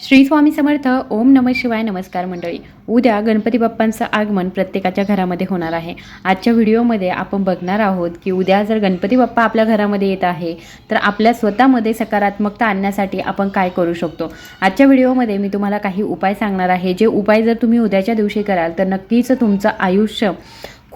श्री स्वामी समर्थ ओम नम शिवाय नमस्कार मंडळी. उद्या गणपती बाप्पांचं आगमन प्रत्येकाच्या घरामध्ये होणार आहे. आजच्या व्हिडिओमध्ये आपण बघणार आहोत की उद्या जर गणपती बाप्पा आपल्या घरामध्ये येत आहे तर आपल्या स्वतःमध्ये सकारात्मकता आणण्यासाठी आपण काय करू शकतो? आजच्या व्हिडिओमध्ये मी तुम्हाला काही उपाय सांगणार आहे. जे उपाय जर तुम्ही उद्याच्या दिवशी कराल तर नक्कीच तुमचं आयुष्य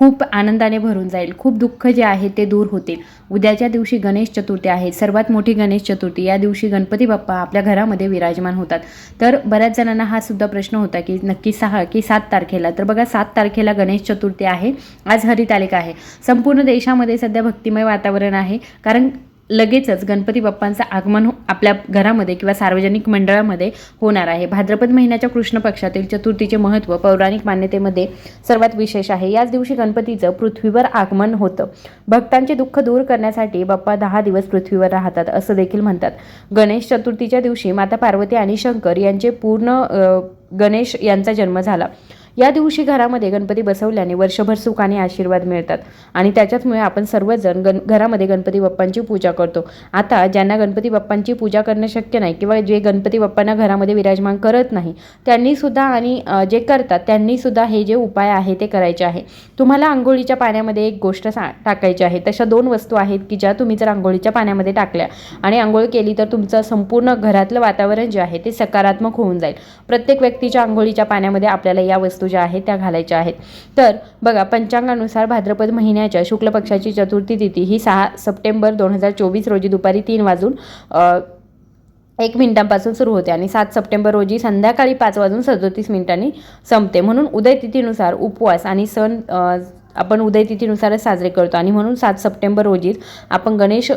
खूप आनंदाने भरून जाईल. खूप दुःख जे आहे ते दूर होतील. उद्याच्या दिवशी गणेश चतुर्थी आहे. सर्वात मोठी गणेश चतुर्थी. या दिवशी गणपती बाप्पा आपल्या घरामध्ये विराजमान होतात. तर बऱ्याच जणांना हा सुद्धा प्रश्न होता की नक्की सहा की सात तारखेला. तर बघा सात तारखेला गणेश चतुर्थी आहे. आज हरितालिका आहे. संपूर्ण देशामध्ये सध्या भक्तिमय वातावरण आहे. कारण लगेचच गणपती बाप्पांचं आगमन हो- आपल्या घरामध्ये किंवा सार्वजनिक मंडळामध्ये होणार आहे. भाद्रपद महिन्याच्या कृष्ण पक्षातील चतुर्थीचे महत्त्व पौराणिक मान्यतेमध्ये सर्वात विशेष आहे. याच दिवशी गणपतीचं पृथ्वीवर आगमन होतं. भक्तांचे दुःख दूर करण्यासाठी बाप्पा दहा दिवस पृथ्वीवर राहतात असं देखील म्हणतात. गणेश चतुर्थीच्या दिवशी माता पार्वती आणि शंकर यांचे पूर्ण गणेश यांचा जन्म झाला. या दिवशी घरामध्ये गणपती बसवल्याने वर्षभर सुख आणि आशीर्वाद मिळतात. आणि त्याच्याचमुळे आपण सर्वजण गण घरामध्ये गणपती बाप्पांची पूजा करतो. आता ज्यांना गणपती बाप्पांची पूजा करणं शक्य नाही किंवा जे गणपती बाप्पांना घरामध्ये विराजमान करत नाही त्यांनीसुद्धा आणि जे करतात त्यांनीसुद्धा हे जे उपाय आहे ते करायचे आहे. तुम्हाला आंघोळीच्या पाण्यामध्ये एक गोष्ट सा टाकायची आहे. तशा दोन वस्तू आहेत की ज्या तुम्ही जर आंघोळीच्या पाण्यामध्ये टाकल्या आणि आंघोळ केली तर तुमचं संपूर्ण घरातलं वातावरण जे आहे ते सकारात्मक होऊन जाईल. प्रत्येक व्यक्तीच्या आंघोळीच्या पाण्यामध्ये आपल्याला या वस्तू ज्या आहेत त्या घालायच्या आहेत. तर बघा पंचांगानुसार भाद्रपद महिन्याच्या शुक्ल पक्षाची चतुर्थी तिथी ही सहा सप्टेंबर दोन हजार चोवीस रोजी दुपारी तीन वाजून एक मिनिटांपासून सुरू होते आणि सात सप्टेंबर रोजी संध्याकाळी पाच वाजून सदोतीस मिनिटांनी संपते. म्हणून उदय तिथीनुसार उपवास आणि सण आपण उदयतिथीनुसारच साजरे करतो. आणि म्हणून सात सप्टेंबर रोजीच आपण गणेश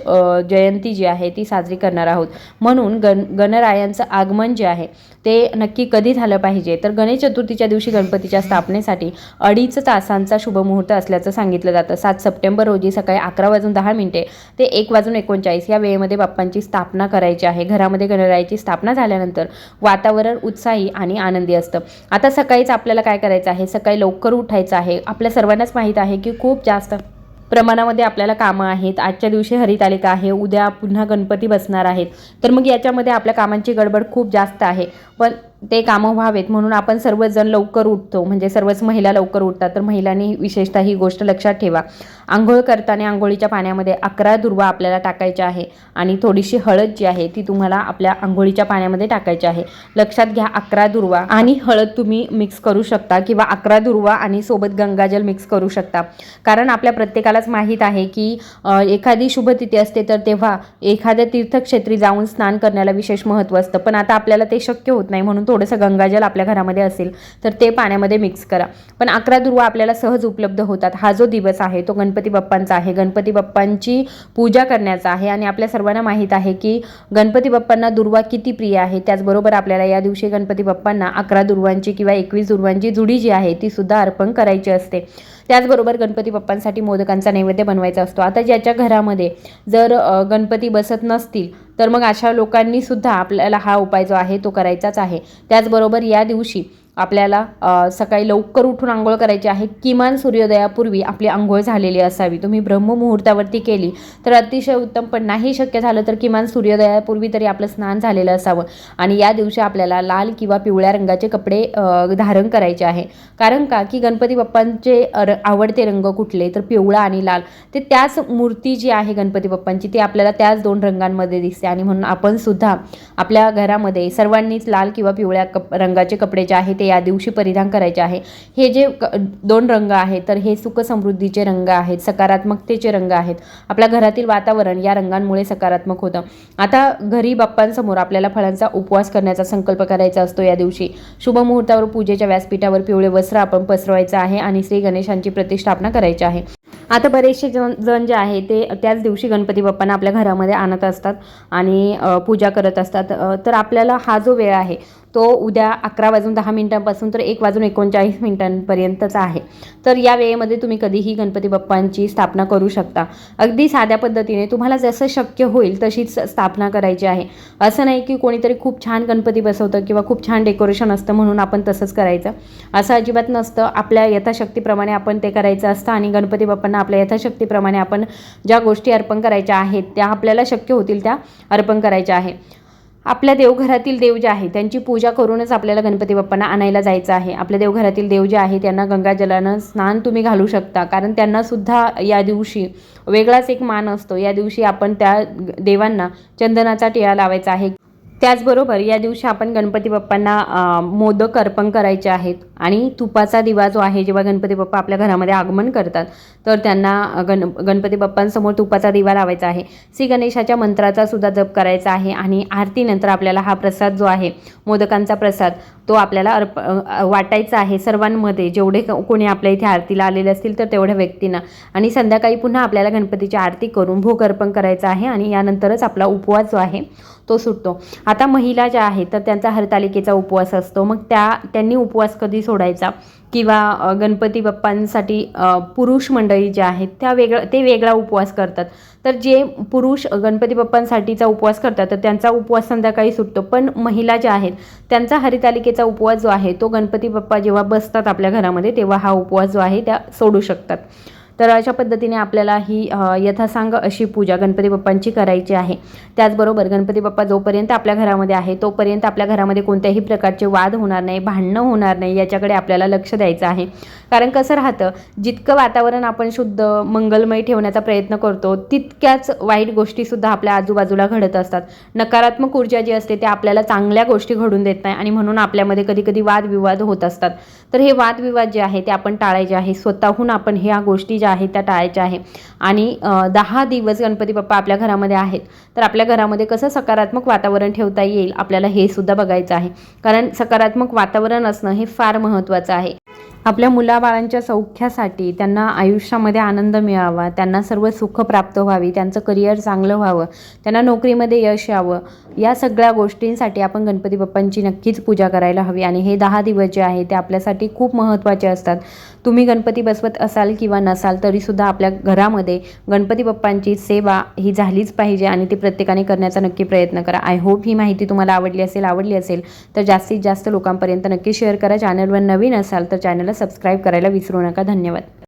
जयंती जी आहे ती साजरी करणार आहोत. म्हणून गण गणरायांचं आगमन जे आहे ते नक्की कधी झालं पाहिजे? तर गणेश चतुर्थीच्या दिवशी गणपतीच्या स्थापनेसाठी अडीच तासांचा शुभमुहूर्त असल्याचं सांगितलं जातं. सात सप्टेंबर रोजी सकाळी अकरा वाजून दहा मिनिटे ते एक वाजून एकोणचाळीस या वेळेमध्ये बाप्पांची स्थापना करायची आहे. घरामध्ये गणरायाची स्थापना झाल्यानंतर वातावरण उत्साही आणि आनंदी असतं. आता सकाळीच आपल्याला काय करायचं आहे? सकाळी लवकर उठायचं आहे. आपल्या सर्वांनाच माहिती आहे की खूप जास्त प्रमाणामध्ये आपल्याला कामं आहेत. आजच्या दिवशी हरितालिका आहे. उद्या पुन्हा गणपती बसणार आहेत. तर मग याच्यामध्ये आपल्या कामांची गडबड खूप जास्त आहे. पण ते कामं व्हावेत म्हणून आपण सर्वजण लवकर उठतो. म्हणजे सर्वच महिला लवकर उठतात. तर महिलांनी विशेषतः ही गोष्ट लक्षात ठेवा. आंघोळ करताना आंघोळीच्या पाण्यामध्ये अकरा दुर्वा आपल्याला टाकायच्या आहे आणि थोडीशी हळद जी आहे ती तुम्हाला आपल्या आंघोळीच्या पाण्यामध्ये टाकायची आहे. लक्षात घ्या अकरा दुर्वा आणि हळद तुम्ही मिक्स करू शकता किंवा अकरा दुर्वा आणि सोबत गंगाजल मिक्स करू शकता. कारण आपल्या प्रत्येकालाच माहीत आहे की एखादी शुभतिथी असते तर तेव्हा एखाद्या तीर्थक्षेत्री जाऊन स्नान करण्याला विशेष महत्त्व असतं. पण आता आपल्याला ते शक्य होत नाही म्हणून थोडंसं गंगाजल आपल्या घरामध्ये असेल तर ते पाण्यामध्ये मिक्स करा. पण अकरा दुर्वा आपल्याला सहज उपलब्ध होतात. हा जो दिवस आहे तो गणपती बाप्पांचा आहे. गणपती बाप्पांची पूजा करण्याचा आहे. आणि आपल्या सर्वांना माहीत आहे की गणपती बाप्पांना दुर्वा किती प्रिय आहे त्याचबरोबर आपल्याला या दिवशी गणपती बाप्पांना अकरा दुर्वांची किंवा एकवीस दुर्वांची जुडी जी आहे ती सुद्धा अर्पण करायची असते. त्याचबरोबर गणपती बाप्पांसाठी मोदकांचा नैवेद्य बनवायचा असतो. आता ज्याच्या घरामध्ये जर गणपती बसत नसतील तर मग अशा लोकांनी सुद्धा आपल्याला हा उपाय जो आहे तो करायचाच आहे. त्याचबरोबर या दिवशी आपल्याला सकाळी लवकर उठून आंघोळ करायची आहे. किमान सूर्योदयापूर्वी आपली आंघोळ झालेली असावी. तुम्ही ब्रह्ममुहूर्तावरती केली तर अतिशय उत्तम. पण नाही शक्य झालं तर किमान सूर्योदयापूर्वी तरी आपलं स्नान झालेलं असावं. आणि या दिवशी आपल्याला लाल किंवा पिवळ्या रंगाचे कपडे धारण करायचे आहे. कारण का? की गणपती बाप्पांचे र- आवडते रंग कुठले? तर पिवळा आणि लाल. ते त्याच मूर्ती जी आहे गणपती बाप्पांची ती आपल्याला त्याच दोन रंगांमध्ये दिसते. आणि म्हणून आपण सुद्धा आपल्या घरामध्ये सर्वांनीच लाल किंवा पिवळ्या कप रंगाचे कपडे जे आहे ते या दिवशी परिधान करायचे आहे. हे जे दोन रंग आहेत तर हे सुख समृद्धीचे रंग आहेत सकारात्मकतेचे रंग आहेत. आपल्या घरातील वातावरण या रंगांमुळे सकारात्मक होतं. आता घरी बाप्पांसमोर आपल्याला फळांचा उपवास करण्याचा संकल्प करायचा असतो या दिवशी. शुभ मुहूर्तावर पूजेच्या व्यासपीठावर पिवळे वस्त्र आपण पसरवायचं आहे आणि श्री गणेशांची प्रतिष्ठापना करायची आहे. आता बरेचसे जण जण जे आहे ते त्याच दिवशी गणपती बाप्पांना आपल्या घरामध्ये आणत असतात आणि पूजा करत असतात. तर आपल्याला हा जो वेळ आहे तो उद्या अकरा वाजून दहा मिनिटांपासून तर एक वाजून एकोणचाळीस मिनिटांपर्यंतचा आहे. तर या वेळेमध्ये तुम्ही कधीही गणपती बाप्पांची स्थापना करू शकता. अगदी साध्या पद्धतीने तुम्हाला जसं शक्य होईल तशीच स्थापना करायची आहे. असं नाही की कोणीतरी खूप छान गणपती बसवतं किंवा खूप छान डेकोरेशन असतं म्हणून आपण तसंच करायचं. असं अजिबात नसतं. आपल्या यथाशक्तीप्रमाणे आपण ते करायचं असतं आणि गणपती बाप्पांना आपल्या यथाशक्तीप्रमाणे आपण ज्या गोष्टी अर्पण करायच्या आहेत त्या आपल्याला शक्य होतील त्या अर्पण करायच्या आहे. आपल्या देवघरातील देव जे आहे त्यांची पूजा करूनच आपल्याला गणपती बाप्पांना आणायला जायचं आहे. आपल्या देवघरातील देव जे आहे त्यांना गंगाजलानं स्नान तुम्ही घालू शकता. कारण त्यांना सुद्धा या दिवशी वेगळाच एक मान असतो. या दिवशी आपण त्या देवांना चंदनाचा टिळा लावायचा आहे. त्याचबरोबर या दिवशी आपण गणपती बाप्पांना मोदक अर्पण करायचे आहेत. आणि तुपाचा दिवा जो आहे जेव्हा गणपती बाप्पा आपल्या घरामध्ये आगमन करतात तर त्यांना गण गणपती बाप्पांसमोर तुपाचा दिवा लावायचा आहे. श्री गणेशाच्या मंत्राचा सुद्धा जप करायचा आहे. आणि आरतीनंतर आपल्याला हा प्रसाद जो आहे मोदकांचा प्रसाद तो आपल्याला अर्प वाटायचा आहे सर्वांमध्ये. जेवढे क- कोणी आपल्या इथे आरतीला आलेले असतील तर तेवढ्या व्यक्तींना. आणि संध्याकाळी पुन्हा आपल्याला गणपतीची आरती करून भोग अर्पण करायचा आहे आणि यानंतरच आपला उपवास जो आहे तो सुटतो. आता महिला ज्या आहेत तर त्यांचा हरतालिकेचा उपवास असतो. मग त्या त्यांनी उपवास कधी सोडायचा? किंवा गणपती बाप्पांसाठी पुरुष मंडळी ज्या आहेत त्या वेगळं ते वेगळा उपवास करतात. तर जे पुरुष गणपती बाप्पांसाठीचा उपवास करतात तर त्यांचा उपवास संध्याकाळी सुटतो. पण महिला ज्या आहेत त्यांचा हरितालिकेचा उपवास जो आहे तो गणपती बाप्पा जेव्हा बसतात आपल्या घरामध्ये तेव्हा हा उपवास जो आहे त्या सोडू शकतात. तर अशा पद्धतीने आपल्याला ही यथासांग अशी पूजा गणपती बाप्पांची करायची आहे. त्याचबरोबर गणपती बाप्पा जोपर्यंत आपल्या घरामध्ये आहे तोपर्यंत आपल्या घरामध्ये कोणत्याही प्रकारचे वाद होणार नाही भांडणं होणार नाही याच्याकडे आपल्याला लक्ष द्यायचं आहे. कारण कसं राहतं जितकं वातावरण आपण शुद्ध मंगलमय ठेवण्याचा प्रयत्न करतो तितक्याच वाईट गोष्टीसुद्धा आपल्या आजूबाजूला घडत असतात. नकारात्मक ऊर्जा जी असते ते आपल्याला चांगल्या गोष्टी घडून देत नाही आणि म्हणून आपल्यामध्ये कधी कधी वादविवाद होत असतात. तर हे वादविवाद जे आहे ते आपण टाळायचे आहे. स्वतःहून आपण ह्या गोष्टी ज्या आहेत त्या टाळायच्या आहे. आणि दहा दिवस गणपती बाप्पा आपल्या घरामध्ये आहेत. तर आपल्या घरामध्ये कसं सकारात्मक वातावरण ठेवता येईल आपल्याला हे सुद्धा बघायचं आहे. कारण सकारात्मक वातावरण असणं हे फार महत्त्वाचं आहे. आपल्या मुलाबाळांच्या सौख्यासाठी त्यांना आयुष्यामध्ये आनंद मिळावा त्यांना सर्व सुख प्राप्त व्हावी त्यांचं करिअर चांगलं व्हावं त्यांना नोकरीमध्ये यश यावं या सगळ्या गोष्टींसाठी आपण गणपती बाप्पांची नक्कीच पूजा करायला हवी. आणि हे दहा दिवस जे आहे ते आपल्यासाठी खूप महत्त्वाचे असतात. तुम्ही गणपती बसवत असाल किंवा नसाल तरीसुद्धा आपल्या घरामध्ये गणपती बाप्पांची सेवा ही झालीच पाहिजे आणि ती प्रत्येकाने करण्याचा नक्की प्रयत्न करा. आय होप ही माहिती तुम्हाला आवडली असेल आवडली असेल तर जास्तीत जास्त लोकांपर्यंत नक्की शेअर करा. चॅनलवर नवीन असाल तर चॅनलला सबस्क्राईब करायला विसरू नका. धन्यवाद.